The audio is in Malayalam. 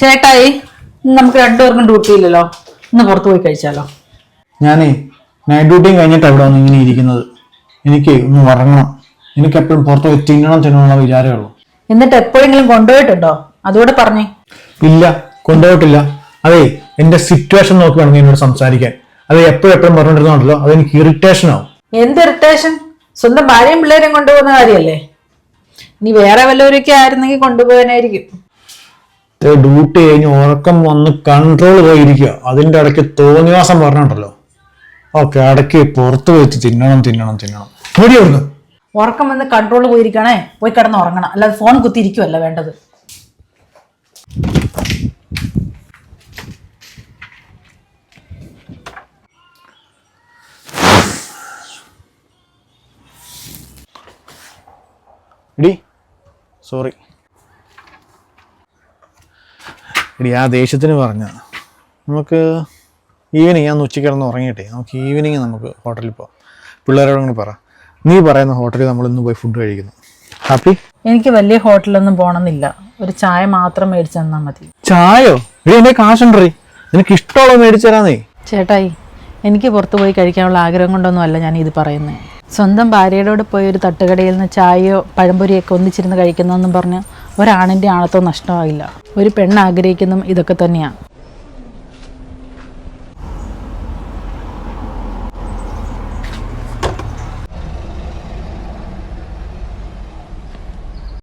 ചേട്ടായി നമുക്ക് രണ്ടുപേർക്കും ഡ്യൂട്ടി ഇല്ലല്ലോ. ഇന്ന് പുറത്ത് പോയി കഴിച്ചാലോ? ഞാനേ നൈറ്റ് ഡ്യൂട്ടിയും കഴിഞ്ഞിട്ട് അവിടെ വന്ന് ഇങ്ങനെ ഇരിക്കുന്നത്. എനിക്ക് ഒന്ന് ഉറങ്ങണം. എനിക്ക് എപ്പോഴും പുറത്ത് പോയി തിന്നണം തിന്നണം വിചാരമേ ഉള്ളൂ. എന്നിട്ട് എപ്പോഴെങ്കിലും കൊണ്ടുപോയിട്ടുണ്ടോ? അതുകൂടെ പറഞ്ഞേ. ഇല്ല കൊണ്ടുപോയിട്ടില്ല. അതെ എന്റെ സിറ്റുവേഷൻ നോക്കി വേണം എന്നോട് സംസാരിക്കാൻ. അത് എപ്പോഴും എപ്പോഴും പറഞ്ഞിരുന്നുണ്ടല്ലോ അത് എനിക്ക് ഇറിറ്റേഷൻ ആവും. എന്ത് ഇറിറ്റേഷൻ സ്വന്തം ഭാര്യയും പിള്ളേരെയും കൊണ്ടുപോകുന്ന കാര്യമല്ലേ? ഇനി വേറെ വല്ലവരൊക്കെ ആയിരുന്നെങ്കിൽ കൊണ്ടുപോകാനായിരിക്കും. ഡ്യൂട്ടി കഴിഞ്ഞ് ഉറക്കം വന്ന് കൺട്രോൾ പോയിരിക്കുക അതിന്റെ ഇടയ്ക്ക് തോന്നിവാസം പറഞ്ഞിട്ടുണ്ടല്ലോ. ഓക്കെ ഇടയ്ക്ക് പുറത്ത് വെച്ച് തിന്നണം തിന്നണം തിന്നണം. പേടി അവിടുന്ന്. ഉറക്കം വന്ന് കൺട്രോൾ പോയിരിക്കണേ പോയി കിടന്ന് ഉറങ്ങണം. അല്ലാതെ ഫോൺ കുത്തിയിരിക്കുമല്ല വേണ്ടത്. ഇടി സോറി ഇടി ആ ദേഷ്യത്തിന് പറഞ്ഞ. നമുക്ക് ഈവനിങ് ഞാൻ ഉച്ചയ്ക്ക് കിടന്ന് ഉറങ്ങിയിട്ടേ. നമുക്ക് ഈവനിങ് നമുക്ക് ഹോട്ടലിൽ പോവാം. പിള്ളേരോട് കൂടി പറ. നീ പറയുന്ന ഹോട്ടലിൽ നമ്മൾ ഇന്ന് പോയി ഫുഡ് കഴിക്കുന്നു. ഹാപ്പി എനിക്ക് വലിയ ഹോട്ടലൊന്നും പോകണമെന്നില്ല ഒരു ചായ മാത്രം മേടിച്ചു തന്നാൽ മതി. ചായോ ഇടി എന്റെ കാശുണ്ടറി നിനക്ക് ഇഷ്ടമുള്ളത് മേടിച്ചു തരാന്നേ. ചേട്ടായി എനിക്ക് പുറത്തു പോയി കഴിക്കാനുള്ള ആഗ്രഹം കൊണ്ടൊന്നും അല്ല ഞാൻ ഇത് പറയുന്നത് സ്വന്തം ഭാര്യയുടെ കൂടെ പോയി ഒരു തട്ടുകടയിൽ നിന്ന് ചായയോ പഴംപൊരിയൊക്കെ ഒന്നിച്ചിരുന്ന് കഴിക്കുന്നതെന്നും പറഞ്ഞ് ഒരാണിന്റെ ആണത്തോ നഷ്ടമായില്ല. ഒരു പെണ്ണ് ആഗ്രഹിക്കുന്നതും ഇതൊക്കെ തന്നെയാണ്